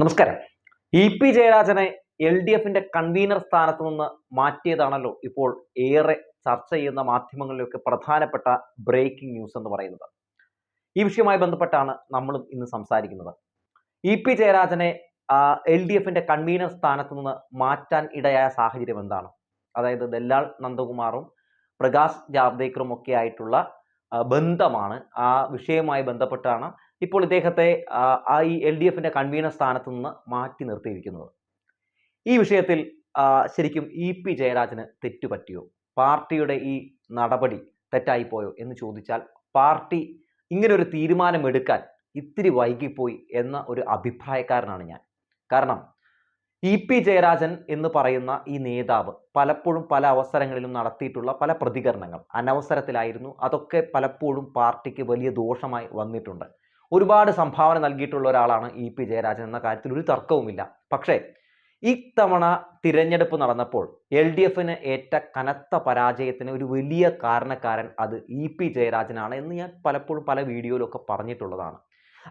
നമസ്കാരം. E P ജയരാജനെ L D എഫിന്റെ കൺവീനർ സ്ഥാനത്ത് നിന്ന് മാറ്റിയതാണല്ലോ ഇപ്പോൾ ഏറെ ചർച്ച ചെയ്യുന്ന മാധ്യമങ്ങളിലൊക്കെ പ്രധാനപ്പെട്ട ബ്രേക്കിംഗ് ന്യൂസ് എന്ന് പറയുന്നത്. ഈ വിഷയവുമായി ബന്ധപ്പെട്ടാണ് നമ്മളും ഇന്ന് സംസാരിക്കുന്നത്. ഇ പി ജയരാജനെ എൽ ഡി എഫിന്റെ കൺവീനർ സ്ഥാനത്ത് നിന്ന് മാറ്റാൻ ഇടയായ സാഹചര്യം എന്താണ്? അതായത് ദല്ലാൾ നന്ദകുമാറും പ്രകാശ് ജാവ്ദേക്കറും ഒക്കെ ആയിട്ടുള്ള ബന്ധമാണ്. ആ വിഷയവുമായി ബന്ധപ്പെട്ടാണ് ഇപ്പോൾ ഇദ്ദേഹത്തെ ഈ എൽ ഡി എഫിന്റെ കൺവീനർ സ്ഥാനത്ത് നിന്ന് മാറ്റി നിർത്തിയിരിക്കുന്നത്. ഈ വിഷയത്തിൽ ശരിക്കും ഇ പി ജയരാജന് തെറ്റുപറ്റിയോ? പാർട്ടിയുടെ ഈ നടപടി തെറ്റായിപ്പോയോ എന്ന് ചോദിച്ചാൽ പാർട്ടി ഇങ്ങനെ ഒരു തീരുമാനമെടുക്കാൻ ഇത്തിരി വൈകിപ്പോയി എന്ന ഒരു അഭിപ്രായക്കാരനാണ് ഞാൻ. കാരണം ഇ പി ജയരാജൻ എന്ന് പറയുന്ന ഈ നേതാവ് പലപ്പോഴും പല അവസരങ്ങളിലും നടത്തിയിട്ടുള്ള പല പ്രതികരണങ്ങൾ അനവസരത്തിലായിരുന്നു അതൊക്കെ പലപ്പോഴും പാർട്ടിക്ക് വലിയ ദോഷമായി വന്നിട്ടുണ്ട്. ഒരുപാട് സംഭാവന നൽകിയിട്ടുള്ള ഒരാളാണ് ഇ പി ജയരാജൻ എന്ന കാര്യത്തിൽ ഒരു തർക്കവുമില്ല. പക്ഷേ ഇത്തവണ തിരഞ്ഞെടുപ്പ് നടന്നപ്പോൾ എൽ ഡി എഫിന് ഏറ്റ കനത്ത പരാജയത്തിന് ഒരു വലിയ കാരണക്കാരൻ അത് ഇ പി ജയരാജനാണ് എന്ന് ഞാൻ പലപ്പോഴും പല വീഡിയോയിലൊക്കെ പറഞ്ഞിട്ടുള്ളതാണ്.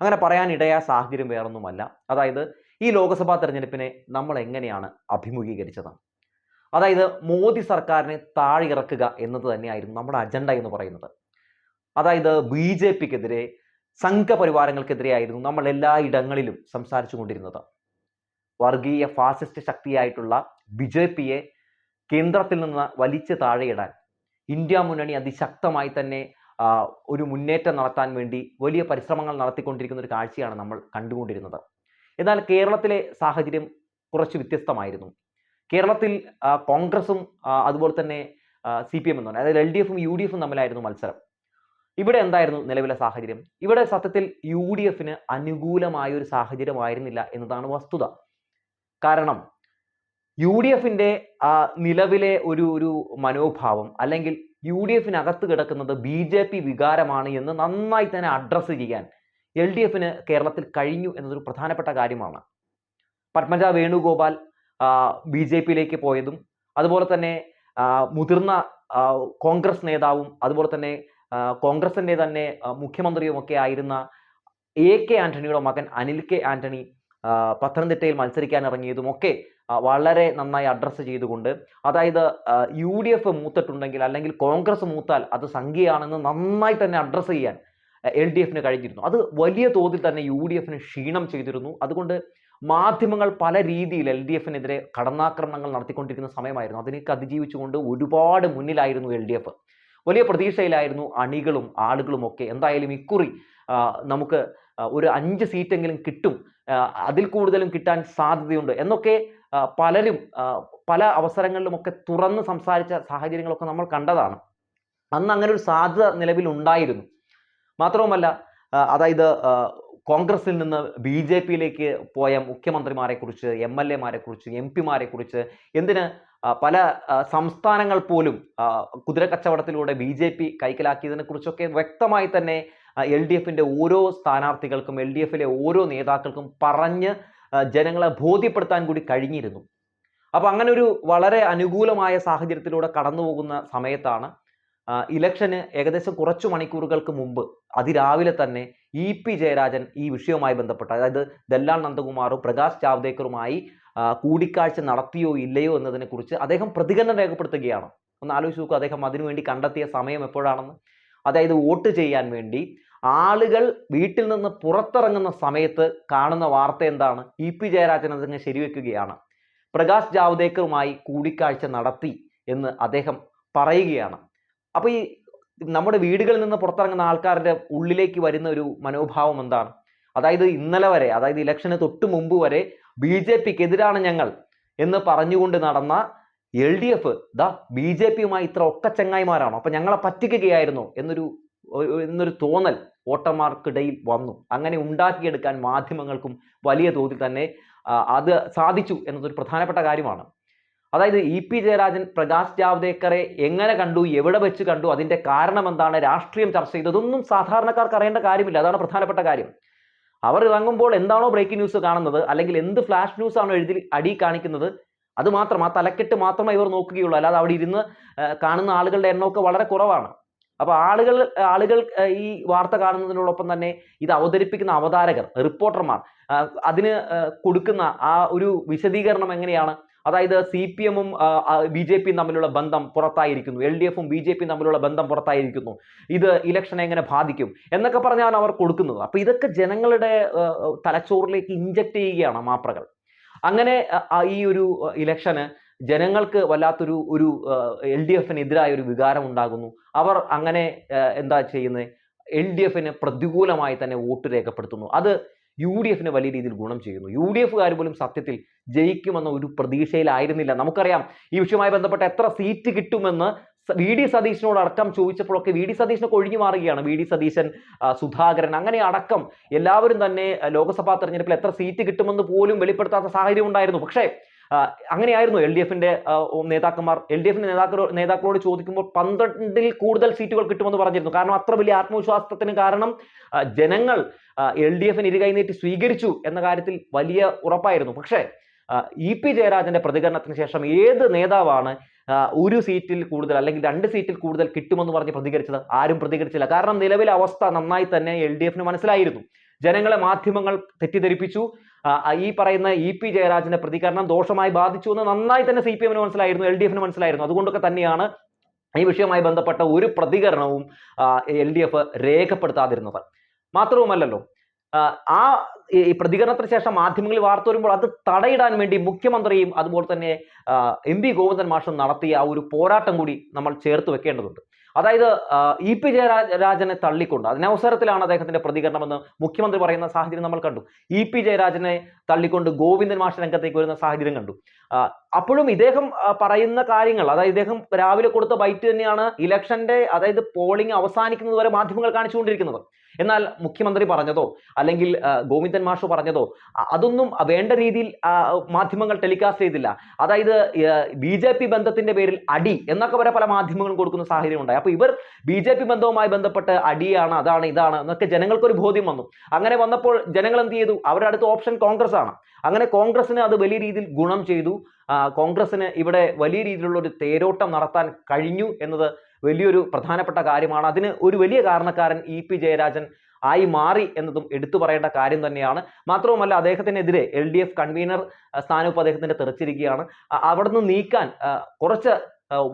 അങ്ങനെ പറയാനിടയായ സാഹചര്യം വേറൊന്നുമല്ല. അതായത് ഈ ലോക്സഭാ തിരഞ്ഞെടുപ്പിനെ നമ്മൾ എങ്ങനെയാണ് അഭിമുഖീകരിച്ചത്? അതായത് മോദി സർക്കാരിനെ താഴെ ഇറക്കുക എന്നത് തന്നെയായിരുന്നു നമ്മുടെ അജണ്ട എന്ന് പറയുന്നത്. അതായത് ബി ജെ പിക്കെതിരെ സംഘപരിവാരങ്ങൾക്കെതിരെയായിരുന്നു നമ്മൾ എല്ലാ ഇടങ്ങളിലും സംസാരിച്ചു കൊണ്ടിരുന്നത്. വർഗീയ ഫാസിസ്റ്റ് ശക്തിയായിട്ടുള്ള ബി ജെ പിയെ കേന്ദ്രത്തിൽ നിന്ന് വലിച്ചു താഴെയിടാൻ ഇന്ത്യ മുന്നണി അതിശക്തമായി തന്നെ ഒരു മുന്നേറ്റം നടത്താൻ വേണ്ടി വലിയ പരിശ്രമങ്ങൾ നടത്തിക്കൊണ്ടിരിക്കുന്ന ഒരു കാഴ്ചയാണ് നമ്മൾ കണ്ടുകൊണ്ടിരുന്നത്. എന്നാൽ കേരളത്തിലെ സാഹചര്യം കുറച്ച് വ്യത്യസ്തമായിരുന്നു. കേരളത്തിൽ കോൺഗ്രസും അതുപോലെ തന്നെ സി പി എം എന്ന് പറഞ്ഞാൽ അതായത് എൽ ഡി എഫും യു ഡി എഫും തമ്മിലായിരുന്നു മത്സരം. ഇവിടെ എന്തായിരുന്നു നിലവിലെ സാഹചര്യം? ഇവിടെ സത്യത്തിൽ യു ഡി എഫിന് അനുകൂലമായ ഒരു സാഹചര്യമായിരുന്നില്ല എന്നതാണ് വസ്തുത. കാരണം യു ഡി എഫിന്റെ നിലവിലെ ഒരു ഒരു മനോഭാവം അല്ലെങ്കിൽ യു ഡി എഫിനകത്ത് കിടക്കുന്നത് ബി ജെ പി വികാരമാണ് എന്ന് നന്നായി തന്നെ അഡ്രസ്സ് ചെയ്യാൻ എൽ ഡി എഫിന് കേരളത്തിൽ കഴിഞ്ഞു എന്നതൊരു പ്രധാനപ്പെട്ട കാര്യമാണ്. പത്മജ വേണുഗോപാൽ ബി ജെ പിയിലേക്ക് പോയതും അതുപോലെ തന്നെ മുതിർന്ന കോൺഗ്രസ് നേതാവും അതുപോലെ തന്നെ കോൺഗ്രസിന്റെ തന്നെ മുഖ്യമന്ത്രിയുമൊക്കെ ആയിരുന്ന എ കെ ആന്റണിയുടെ മകൻ അനിൽ കെ ആന്റണി പത്തനംതിട്ടയിൽ മത്സരിക്കാൻ ഇറങ്ങിയതും ഒക്കെ വളരെ നന്നായി അഡ്രസ്സ് ചെയ്തുകൊണ്ട് അതായത് യു ഡി എഫ് മൂത്തിട്ടുണ്ടെങ്കിൽ അല്ലെങ്കിൽ കോൺഗ്രസ് മൂത്താൽ അത് സംഖ്യയാണെന്ന് നന്നായി തന്നെ അഡ്രസ്സ് ചെയ്യാൻ എൽ ഡി എഫിന് കഴിഞ്ഞിരുന്നു. അത് വലിയ തോതിൽ തന്നെ യു ഡി എഫിന് ക്ഷീണം ചെയ്തിരുന്നു. അതുകൊണ്ട് മാധ്യമങ്ങൾ പല രീതിയിൽ എൽ ഡി എഫിനെതിരെ കടന്നാക്രമണങ്ങൾ നടത്തിക്കൊണ്ടിരിക്കുന്ന സമയമായിരുന്നു. അതിനൊക്കെ അതിജീവിച്ചുകൊണ്ട് ഒരുപാട് മുന്നിലായിരുന്നു എൽ ഡി എഫ്. വലിയ പ്രതീക്ഷയിലായിരുന്നു അണികളും ആളുകളും ഒക്കെ എന്തായാലും ഇക്കുറി നമുക്ക് ഒരു അഞ്ച് സീറ്റെങ്കിലും കിട്ടും അതിൽ കൂടുതലും കിട്ടാൻ സാധ്യതയുണ്ട് എന്നൊക്കെ പലരും പല അവസരങ്ങളിലുമൊക്കെ തുറന്ന് സംസാരിച്ച സാഹചര്യങ്ങളൊക്കെ നമ്മൾ കണ്ടതാണ്. അന്ന് അങ്ങനെ ഒരു സാധ്യത നിലവിലുണ്ടായിരുന്നു. മാത്രവുമല്ല അതായത് കോൺഗ്രസിൽ നിന്ന് ബി ജെ പിയിലേക്ക് പോയ മുഖ്യമന്ത്രിമാരെ കുറിച്ച് എം എൽ എമാരെ കുറിച്ച് എം പിമാരെ കുറിച്ച് എന്തിന് പല സംസ്ഥാനങ്ങൾ പോലും കുതിര കച്ചവടത്തിലൂടെ ബി ജെ പി കൈക്കലാക്കിയതിനെ കുറിച്ചൊക്കെ വ്യക്തമായി തന്നെ എൽ ഡി എഫിന്റെ ഓരോ സ്ഥാനാർത്ഥികൾക്കും എൽ ഡി എഫിലെ ഓരോ നേതാക്കൾക്കും പറഞ്ഞ് ജനങ്ങളെ ബോധ്യപ്പെടുത്താൻ കൂടി കഴിഞ്ഞിരുന്നു. അപ്പൊ അങ്ങനെ ഒരു വളരെ അനുകൂലമായ സാഹചര്യത്തിലൂടെ കടന്നു പോകുന്ന സമയത്താണ് ഇലക്ഷന് ഏകദേശം കുറച്ചു മണിക്കൂറുകൾക്ക് മുമ്പ് അതിരാവിലെ തന്നെ ഇ പി ജയരാജൻ ഈ വിഷയവുമായി ബന്ധപ്പെട്ട് അതായത് ദല്ലാൽ നന്ദകുമാറും പ്രകാശ് ജാവ്ദേക്കറുമായി കൂടിക്കാഴ്ച നടത്തിയോ ഇല്ലയോ എന്നതിനെക്കുറിച്ച് അദ്ദേഹം പ്രതികരണം രേഖപ്പെടുത്തുകയാണ്. ഒന്ന് ആലോചിച്ച് നോക്കൂ അദ്ദേഹം അതിനുവേണ്ടി കണ്ടെത്തിയ സമയം എപ്പോഴാണെന്ന്. അതായത് വോട്ട് ചെയ്യാൻ വേണ്ടി ആളുകൾ വീട്ടിൽ നിന്ന് പുറത്തിറങ്ങുന്ന സമയത്ത് കാണുന്ന വാർത്ത എന്താണ്? ഇ പി ജയരാജൻ അതിനെ ശരിവെക്കുകയാണ്. പ്രകാശ് ജാവ്ദേക്കറുമായി കൂടിക്കാഴ്ച നടത്തി എന്ന് അദ്ദേഹം പറയുകയാണ്. അപ്പൊ ഈ നമ്മുടെ വീടുകളിൽ നിന്ന് പുറത്തിറങ്ങുന്ന ആൾക്കാരുടെ ഉള്ളിലേക്ക് വരുന്ന ഒരു മനോഭാവം എന്താണ്? അതായത് ഇന്നലെ വരെ അതായത് ഇലക്ഷന് തൊട്ട് മുമ്പ് വരെ ബി ജെ പിക്ക് എതിരാണ് ഞങ്ങൾ എന്ന് പറഞ്ഞുകൊണ്ട് നടന്ന എൽ ഡി എഫ് ദാ ബി ജെ പിയുമായി ഇത്ര ഒക്ക ചങ്ങായിമാരാണോ? അപ്പൊ ഞങ്ങളെ പറ്റിക്കുകയായിരുന്നു എന്നൊരു എന്നൊരു തോന്നൽ വോട്ടർമാർക്കിടയിൽ വന്നു. അങ്ങനെ ഉണ്ടാക്കിയെടുക്കാൻ മാധ്യമങ്ങൾക്കും വലിയ തോതിൽ തന്നെ അത് സാധിച്ചു എന്നതൊരു പ്രധാനപ്പെട്ട കാര്യമാണ്. അതായത് ഇ പി ജയരാജൻ പ്രകാശ് ജാവ്ദേക്കറെ എങ്ങനെ കണ്ടു എവിടെ വെച്ച് കണ്ടു അതിന്റെ കാരണം എന്താണ് രാഷ്ട്രീയം ചർച്ച ചെയ്തതൊന്നും സാധാരണക്കാർക്ക് അറിയേണ്ട കാര്യമില്ല. അതാണ് പ്രധാനപ്പെട്ട കാര്യം. അവർ ഇറങ്ങുമ്പോൾ എന്താണോ ബ്രേക്കിംഗ് ന്യൂസ് കാണുന്നത് അല്ലെങ്കിൽ എന്ത് ഫ്ലാഷ് ന്യൂസ് ആണോ എഴുതി അടി കാണിക്കുന്നത് അത് മാത്രം ആ തലക്കെട്ട് മാത്രമേ ഇവർ നോക്കുകയുള്ളൂ. അല്ലാതെ അവിടെ ഇരുന്ന് കാണുന്ന ആളുകളുടെ എണ്ണമൊക്കെ വളരെ കുറവാണ്. അപ്പോൾ ആളുകൾ ആളുകൾ ഈ വാർത്ത കാണുന്നതിനോടൊപ്പം തന്നെ ഇത് അവതരിപ്പിക്കുന്ന അവതാരകർ റിപ്പോർട്ടർമാർ അതിന് കൊടുക്കുന്ന ആ ഒരു വിശദീകരണം എങ്ങനെയാണ്? അതായത് സി പി എമ്മും ബി ജെ പിയും തമ്മിലുള്ള ബന്ധം പുറത്തായിരിക്കുന്നു. എൽ ഡി എഫും ബി ജെ പിയും തമ്മിലുള്ള ബന്ധം പുറത്തായിരിക്കുന്നു. ഇത് ഇലക്ഷനെ എങ്ങനെ ബാധിക്കും എന്നൊക്കെ പറഞ്ഞാണ് അവർ കൊടുക്കുന്നത്. അപ്പൊ ഇതൊക്കെ ജനങ്ങളുടെ തലച്ചോറിലേക്ക് ഇഞ്ചക്ട് ചെയ്യുകയാണ് മാപ്രകൾ. അങ്ങനെ ഈ ഒരു ഇലക്ഷന് ജനങ്ങൾക്ക് വല്ലാത്തൊരു ഒരു എൽ ഡി എഫിനെതിരായ ഒരു വികാരം ഉണ്ടാകുന്നു. അവർ അങ്ങനെ എന്താ ചെയ്യുന്നത്? എൽ ഡി എഫിന് പ്രതികൂലമായി തന്നെ വോട്ട് രേഖപ്പെടുത്തുന്നു. അത് യു ഡി എഫിന് വലിയ രീതിയിൽ ഗുണം ചെയ്യുന്നു. യു ഡി എഫുകാർ പോലും സത്യത്തിൽ ജയിക്കുമെന്ന ഒരു പ്രതീക്ഷയിലായിരുന്നില്ല. നമുക്കറിയാം ഈ വിഷയവുമായി ബന്ധപ്പെട്ട് എത്ര സീറ്റ് കിട്ടുമെന്ന് വി ഡി സതീശനോട് അടക്കം ചോദിച്ചപ്പോഴൊക്കെ വി ഡി സതീശനൊക്കെ ഒഴിഞ്ഞു മാറുകയാണ്. വി ഡി സതീശൻ സുധാകരൻ അങ്ങനെ അടക്കം എല്ലാവരും തന്നെ ലോക്സഭാ തെരഞ്ഞെടുപ്പിൽ എത്ര സീറ്റ് കിട്ടുമെന്ന് പോലും വെളിപ്പെടുത്താത്ത സാഹചര്യം ഉണ്ടായിരുന്നു. പക്ഷേ അങ്ങനെയായിരുന്നു എൽ ഡി എഫിന്റെ നേതാക്കന്മാർ. എൽ ഡി എഫിന്റെ നേതാക്കളോ നേതാക്കളോട് ചോദിക്കുമ്പോൾ പന്ത്രണ്ടിൽ കൂടുതൽ സീറ്റുകൾ കിട്ടുമെന്ന് പറഞ്ഞിരുന്നു. കാരണം അത്ര വലിയ ആത്മവിശ്വാസത്തിന് കാരണം ജനങ്ങൾ എൽ ഡി എഫിന് സ്വീകരിച്ചു എന്ന കാര്യത്തിൽ വലിയ ഉറപ്പായിരുന്നു. പക്ഷേ ഇ പി ജയരാജന്റെ പ്രതികരണത്തിന് ശേഷം ഏത് നേതാവാണ് ഒരു സീറ്റിൽ കൂടുതൽ അല്ലെങ്കിൽ രണ്ട് സീറ്റിൽ കൂടുതൽ കിട്ടുമെന്ന് പറഞ്ഞ് പ്രതികരിച്ചത്? ആരും പ്രതികരിച്ചില്ല. കാരണം നിലവിലെ അവസ്ഥ നന്നായി തന്നെ എൽ ഡി എഫിന് മനസ്സിലായിരുന്നു. ജനങ്ങളെ മാധ്യമങ്ങൾ തെറ്റിദ്ധരിപ്പിച്ചു. ഈ പറയുന്ന ഇ പി ജയരാജന്റെ പ്രതികരണം ദോഷമായി ബാധിച്ചു എന്ന് നന്നായി തന്നെ സി പി എമ്മിന് മനസ്സിലായിരുന്നു എൽ ഡി എഫിന് മനസ്സിലായിരുന്നു. അതുകൊണ്ടൊക്കെ തന്നെയാണ് ഈ വിഷയവുമായി ബന്ധപ്പെട്ട ഒരു പ്രതികരണവും എൽ ഡി എഫ് രേഖപ്പെടുത്താതിരുന്നത്. മാത്രവുമല്ലല്ലോ ആ, ഈ പ്രതികരണത്തിന് ശേഷം മാധ്യമങ്ങളിൽ വാർത്ത വരുമ്പോൾ അത് തടയിടാൻ വേണ്ടി മുഖ്യമന്ത്രിയും അതുപോലെ തന്നെ എം പി ഗോവിന്ദൻ മാഷും നടത്തിയ ആ ഒരു പോരാട്ടം കൂടി നമ്മൾ ചേർത്ത് വെക്കേണ്ടതുണ്ട്. അതായത് ഇ പി ജയരാജനെ തള്ളിക്കൊണ്ട് അതിനവസരത്തിലാണ് അദ്ദേഹത്തിന്റെ പ്രതികരണമെന്ന് മുഖ്യമന്ത്രി പറയുന്ന സാഹചര്യം നമ്മൾ കണ്ടു. ഇ പി ജയരാജനെ തള്ളിക്കൊണ്ട് ഗോവിന്ദൻ മാഷ് രംഗത്തേക്ക് വരുന്ന സാഹചര്യം കണ്ടു. അപ്പോഴും ഇദ്ദേഹം പറയുന്ന കാര്യങ്ങൾ അതായത് ഇദ്ദേഹം രാവിലെ കൊടുത്ത ബൈറ്റ് തന്നെയാണ് ഇലക്ഷന്റെ അതായത് പോളിംഗ് അവസാനിക്കുന്നത് വരെ മാധ്യമങ്ങൾ കാണിച്ചുകൊണ്ടിരിക്കുന്നത്. എന്നാൽ മുഖ്യമന്ത്രി പറഞ്ഞതോ അല്ലെങ്കിൽ ഗോവിന്ദൻ മാഷു പറഞ്ഞതോ അതൊന്നും വേണ്ട രീതിയിൽ മാധ്യമങ്ങൾ ടെലികാസ്റ്റ് ചെയ്തില്ല. അതായത് ബി ജെ പി ബന്ധത്തിന്റെ പേരിൽ അടി എന്നൊക്കെ വരെ പല മാധ്യമങ്ങളും കൊടുക്കുന്ന സാഹചര്യം ഉണ്ടായി അപ്പൊ ഇവർ ബി ജെ പി ബന്ധവുമായി ബന്ധപ്പെട്ട് അടിയാണ് അതാണ് ഇതാണ് എന്നൊക്കെ ജനങ്ങൾക്കൊരു ബോധ്യം വന്നു. അങ്ങനെ വന്നപ്പോൾ ജനങ്ങൾ എന്ത് ചെയ്തു? അവരുടെ അടുത്ത ഓപ്ഷൻ കോൺഗ്രസ് ആണ് അങ്ങനെ കോൺഗ്രസിന് അത് വലിയ രീതിയിൽ ഗുണം ചെയ്തു. കോൺഗ്രസിന് ഇവിടെ വലിയ രീതിയിലുള്ള ഒരു തേരോട്ടം നടത്താൻ കഴിഞ്ഞു എന്നത് വലിയൊരു പ്രധാനപ്പെട്ട കാര്യമാണ്. അതിന് ഒരു വലിയ കാരണക്കാരൻ ഇ പി ജയരാജൻ ആയി മാറി എന്നതും എടുത്തു പറയേണ്ട കാര്യം തന്നെയാണ്. മാത്രവുമല്ല അദ്ദേഹത്തിനെതിരെ എൽ ഡി എഫ് കൺവീനർ സ്ഥാനവും അദ്ദേഹത്തിന്റെ തെറിച്ചിരിക്കുകയാണ്. അവിടുന്ന് നീക്കാൻ കുറച്ച്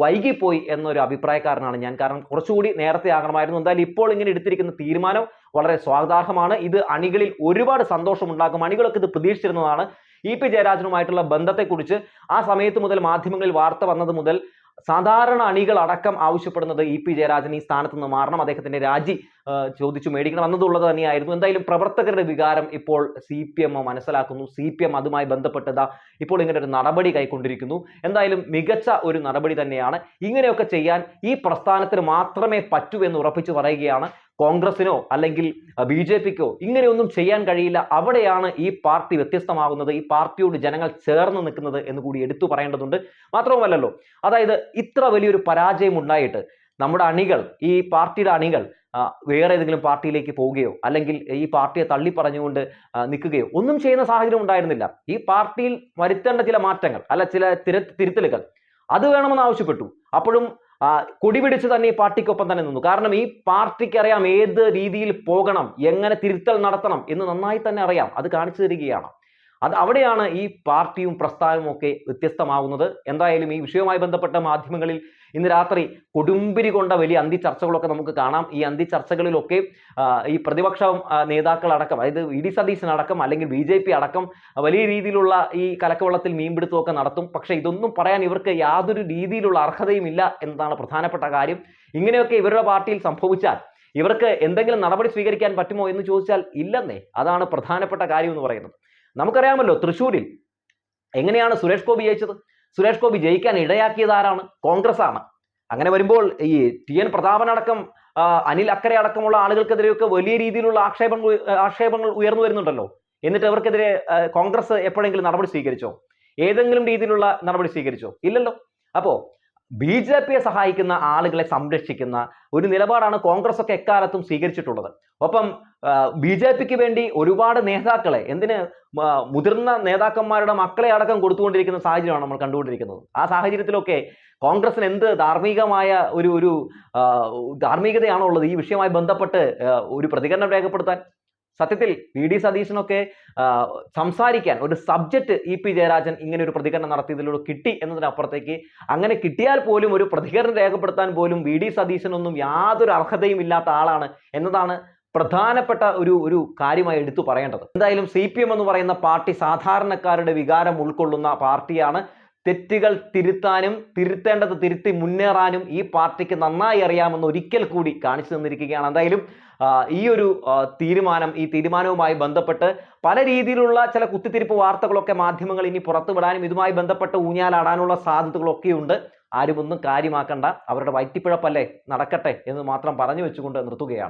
വൈകിപ്പോയി എന്നൊരു അഭിപ്രായക്കാരനാണ് ഞാൻ. കാരണം കുറച്ചുകൂടി നേരത്തെ ആകണമായിരുന്നു. എന്തായാലും ഇപ്പോൾ ഇങ്ങനെ എടുത്തിരിക്കുന്ന തീരുമാനം വളരെ സ്വാഗതാർഹമാണ്. ഇത് അണികളിൽ ഒരുപാട് സന്തോഷമുണ്ടാക്കും. അണികളൊക്കെ ഇത് പ്രതീക്ഷിച്ചിരുന്നതാണ്. ഇ പി ജയരാജനുമായിട്ടുള്ള ബന്ധത്തെക്കുറിച്ച് ആ സമയത്ത് മുതൽ മാധ്യമങ്ങളിൽ വാർത്ത വന്നത് മുതൽ സാധാരണ അണികൾ അടക്കം ആവശ്യപ്പെടുന്നത് ഇ പി ജയരാജൻ ഈ സ്ഥാനത്ത് നിന്ന് മാറണം. അദ്ദേഹത്തിന്റെ രാജി ചോദിച്ചു മേടിക്കണം. എന്നതുള്ളത് തന്നെയായിരുന്നു. എന്തായാലും പ്രവർത്തകരുടെ വികാരം ഇപ്പോൾ സി പി എം മനസ്സിലാക്കുന്നു. സി പി എം അതുമായി ബന്ധപ്പെട്ടതാ ഇപ്പോൾ ഇങ്ങനെ ഒരു നടപടി കൈക്കൊണ്ടിരിക്കുന്നു. എന്തായാലും മികച്ച ഒരു നടപടി തന്നെയാണ്. ഇങ്ങനെയൊക്കെ ചെയ്യാൻ ഈ പ്രസ്ഥാനത്തിന് മാത്രമേ പറ്റൂ എന്ന് ഉറപ്പിച്ചു പറയുകയാണ് കോൺഗ്രസിനോ അല്ലെങ്കിൽ ബി ജെ പിക്കോ ഇങ്ങനെയൊന്നും ചെയ്യാൻ കഴിയില്ല. അവിടെയാണ് ഈ പാർട്ടി വ്യത്യസ്തമാകുന്നത്. ഈ പാർട്ടിയോട് ജനങ്ങൾ ചേർന്ന് നിൽക്കുന്നത് എന്ന് കൂടി എടുത്തു പറയേണ്ടതുണ്ട്. മാത്രവുമല്ലല്ലോ അതായത് ഇത്ര വലിയൊരു പരാജയം ഉണ്ടായിട്ട് നമ്മുടെ അണികൾ ഈ പാർട്ടിയുടെ അണികൾ വേറെ ഏതെങ്കിലും പാർട്ടിയിലേക്ക് പോവുകയോ അല്ലെങ്കിൽ ഈ പാർട്ടിയെ തള്ളി പറഞ്ഞുകൊണ്ട് നിൽക്കുകയോ ഒന്നും ചെയ്യുന്ന സാഹചര്യം ഉണ്ടായിരുന്നില്ല. ഈ പാർട്ടിയിൽ വരുത്തേണ്ട ചില മാറ്റങ്ങൾ അല്ല ചില തിര തിരുത്തലുകൾ അത് വേണമെന്ന് ആവശ്യപ്പെട്ടു. അപ്പോഴും ആ, കൊടി പിടിച്ച് തന്നെ ഈ പാർട്ടിക്കൊപ്പം തന്നെ നിന്നു. കാരണം ഈ പാർട്ടിക്ക് അറിയാം ഏത് രീതിയിൽ പോകണം എങ്ങനെ തിരുത്തൽ നടത്തണം എന്ന് നന്നായി തന്നെ അറിയാം. അത് കാണിച്ചു തരികയാണ്. അത് അവിടെയാണ് ഈ പാർട്ടിയും പ്രസ്ഥാനവും ഒക്കെ വ്യത്യസ്തമാവുന്നത്. എന്തായാലും ഈ വിഷയവുമായി ബന്ധപ്പെട്ട മാധ്യമങ്ങളിൽ ഇന്ന് രാത്രി കൊടുമ്പിരി കൊണ്ട വലിയ അന്തി ചർച്ചകളൊക്കെ നമുക്ക് കാണാം. ഈ അന്തി ചർച്ചകളിലൊക്കെ ഈ പ്രതിപക്ഷ നേതാക്കളടക്കം അതായത് വി ഡി സതീശനടക്കം അല്ലെങ്കിൽ ബി ജെ പി അടക്കം വലിയ രീതിയിലുള്ള ഈ കലക്കവെള്ളത്തിൽ മീൻപിടുത്തമൊക്കെ നടത്തും. പക്ഷേ ഇതൊന്നും പറയാൻ ഇവർക്ക് യാതൊരു രീതിയിലുള്ള അർഹതയും ഇല്ല എന്നതാണ് പ്രധാനപ്പെട്ട കാര്യം. ഇങ്ങനെയൊക്കെ ഇവരുടെ പാർട്ടിയിൽ സംഭവിച്ചാൽ ഇവർക്ക് എന്തെങ്കിലും നടപടി സ്വീകരിക്കാൻ പറ്റുമോ എന്ന് ചോദിച്ചാൽ ഇല്ലെന്നേ. അതാണ് പ്രധാനപ്പെട്ട കാര്യം എന്ന് പറയുന്നത്. നമുക്കറിയാമല്ലോ തൃശ്ശൂരിൽ എങ്ങനെയാണ് സുരേഷ് ഗോപി ജയിച്ചത്? സുരേഷ് ഗോപി ജയിക്കാൻ ഇടയാക്കിയത് ആരാണ് കോൺഗ്രസ് ആണ് അങ്ങനെ വരുമ്പോൾ ഈ ടി എൻ പ്രതാപനടക്കം അടക്കം അനിൽ അക്കരെ അടക്കമുള്ള ആളുകൾക്കെതിരെയൊക്കെ വലിയ രീതിയിലുള്ള ആക്ഷേപങ്ങൾ ആക്ഷേപങ്ങൾ ഉയർന്നു വരുന്നുണ്ടല്ലോ. എന്നിട്ട് അവർക്കെതിരെ കോൺഗ്രസ് എപ്പോഴെങ്കിലും നടപടി സ്വീകരിച്ചോ? ഏതെങ്കിലും രീതിയിലുള്ള നടപടി സ്വീകരിച്ചോ? ഇല്ലല്ലോ. അപ്പോ ബി ജെ പിയെ സഹായിക്കുന്ന ആളുകളെ സംരക്ഷിക്കുന്ന ഒരു നിലപാടാണ് കോൺഗ്രസ് ഒക്കെ എക്കാലത്തും സ്വീകരിച്ചിട്ടുള്ളത്. ഒപ്പം ബി ജെ പിക്ക് വേണ്ടി ഒരുപാട് നേതാക്കളെ എന്തിന് മുതിർന്ന നേതാക്കന്മാരുടെ മക്കളെ അടക്കം കൊടുത്തുകൊണ്ടിരിക്കുന്ന സാഹചര്യമാണ് നമ്മൾ കണ്ടുകൊണ്ടിരിക്കുന്നത്. ആ സാഹചര്യത്തിലൊക്കെ കോൺഗ്രസിന് എന്ത് ധാർമ്മികമായ ഒരു ഒരു ആ, ധാർമ്മികതയാണോ ഉള്ളത് ഈ വിഷയവുമായി ബന്ധപ്പെട്ട് ഒരു പ്രതികരണം രേഖപ്പെടുത്താൻ? സത്യത്തിൽ വി ഡി സതീശനൊക്കെ സംസാരിക്കാൻ ഒരു സബ്ജക്റ്റ് ഇ പി ജയരാജൻ ഇങ്ങനെ ഒരു പ്രതികരണം നടത്തിയതിലൂടെ കിട്ടി എന്നതിനപ്പുറത്തേക്ക് അങ്ങനെ കിട്ടിയാൽ പോലും ഒരു പ്രതികരണം രേഖപ്പെടുത്താൻ പോലും വി ഡി സതീശനൊന്നും യാതൊരു അർഹതയും ഇല്ലാത്ത ആളാണ് എന്നതാണ് പ്രധാനപ്പെട്ട ഒരു ഒരു കാര്യമായി എടുത്തു പറയേണ്ടത്. എന്തായാലും സി പി എം എന്ന് പറയുന്ന പാർട്ടി സാധാരണക്കാരുടെ വികാരം ഉൾക്കൊള്ളുന്ന പാർട്ടിയാണ് തെറ്റുകൾ തിരുത്താനും തിരുത്തേണ്ടത് തിരുത്തി മുന്നേറാനും ഈ പാർട്ടിക്ക് നന്നായി അറിയാമെന്ന് ഒരിക്കൽ കൂടി കാണിച്ചു തന്നിരിക്കുകയാണ്. എന്തായാലും ഈ ഒരു തീരുമാനം ഈ തീരുമാനവുമായി ബന്ധപ്പെട്ട് പല രീതിയിലുള്ള ചില കുത്തിത്തിരിപ്പ് വാർത്തകളൊക്കെ മാധ്യമങ്ങൾ ഇനി പുറത്തുവിടാനും ഇതുമായി ബന്ധപ്പെട്ട് ഊഞ്ഞാലാടാനുള്ള സാധ്യതകളൊക്കെയുണ്ട്. ആരും ഒന്നും കാര്യമാക്കണ്ട. അവരുടെ വയറ്റിപ്പിഴപ്പല്ലേ നടക്കട്ടെ എന്ന് മാത്രം പറഞ്ഞു വെച്ചുകൊണ്ട് നിർത്തുകയാണ്.